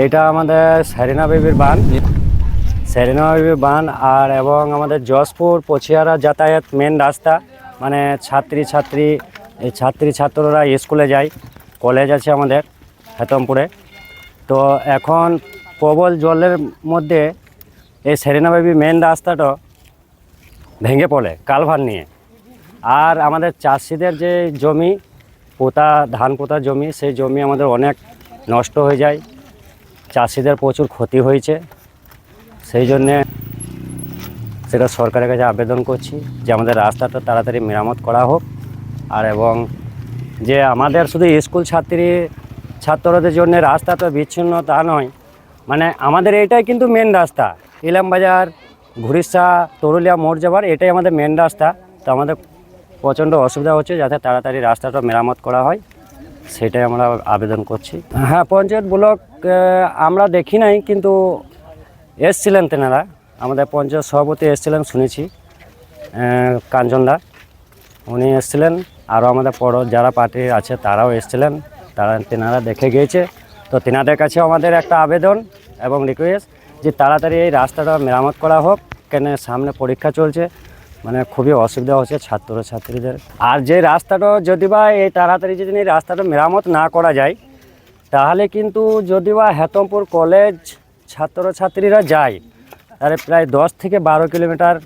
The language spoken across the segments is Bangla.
এটা আমাদের সেরিনা বেবির বান। সেরিনা বেবির বান আর এবং আমাদের যশপুর পছিয়ারা যাতায়াত মেন রাস্তা। মানে ছাত্রী ছাত্রী ছাত্রী, ছাত্ররা স্কুলে যায়। কলেজ আছে আমাদের হেতমপুরে। তো এখন প্রবল জলের মধ্যে এই সেরিনা বেবি মেন রাস্তাটা ভেঙে পড়ে কালভার নিয়ে। আর আমাদের চাষিদের যে জমি, পোতা, ধান পোতা জমি, সেই জমি আমাদের অনেক নষ্ট হয়ে যায়। চাষিদের প্রচুর ক্ষতি হয়েছে। সেই জন্যে সেটা সরকারের কাছে আবেদন করছি যে আমাদের রাস্তাটা তাড়াতাড়ি মেরামত করা হোক। আর এবং যে আমাদের শুধু স্কুল ছাত্রী, ছাত্রদের জন্য রাস্তা তো বিচ্ছিন্ন তা নয় মানে আমাদের এটাই কিন্তু মেন রাস্তা। ইলামবাজার ঘুরিসা তরুলিয়া মোড় যাবার এটাই আমাদের মেন রাস্তা। তো আমাদের প্রচণ্ড অসুবিধা হচ্ছে যাতে তাড়াতাড়ি রাস্তাটা মেরামত করা হয়। সেটাই আমরা আবেদন করছি। হ্যাঁ পঞ্চায়েত ব্লক আমরা দেখি নাই, কিন্তু এসছিলেন তেনারা। আমাদের পঞ্চায়েত সভাপতি এসছিলেন, শুনেছি। কাঞ্চনদা উনি এসছিলেন। আরও আমাদের পর, যারা পার্টি আছে, তারাও এসছিলেন। তারা তেনারা দেখে গিয়েছে। তো তেনাদের কাছে আমাদের একটা আবেদন এবং রিকোয়েস্ট যে তাড়াতাড়ি এই রাস্তাটা মেরামত করা হোক, কেন সামনে পরীক্ষা চলছে। মানে খুবই অসুবিধা হচ্ছে ছাত্র ছাত্রীদের আর যে রাস্তাটা যদি বা এই তাড়াতাড়ি যদি এই রাস্তাটা মেরামত না করা যায় তাহলে কিন্তু যদি বা হেতমপুর কলেজ ছাত্রছাত্রীরা যায় তাহলে প্রায় দশ থেকে বারো কিলোমিটার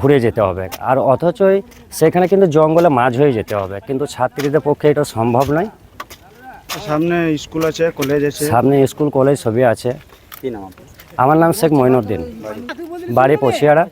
ঘুরে যেতে হবে। আর অথচই সেখানে কিন্তু জঙ্গলে মাঝ হয়ে যেতে হবে। কিন্তু ছাত্রীদের পক্ষে এটা সম্ভব নয়। সামনে স্কুল আছে কলেজ আছে? সামনে স্কুল কলেজ সবই আছে? আমার নাম শেখ মঈনুদ্দিন বাড়ি পছিয়ারা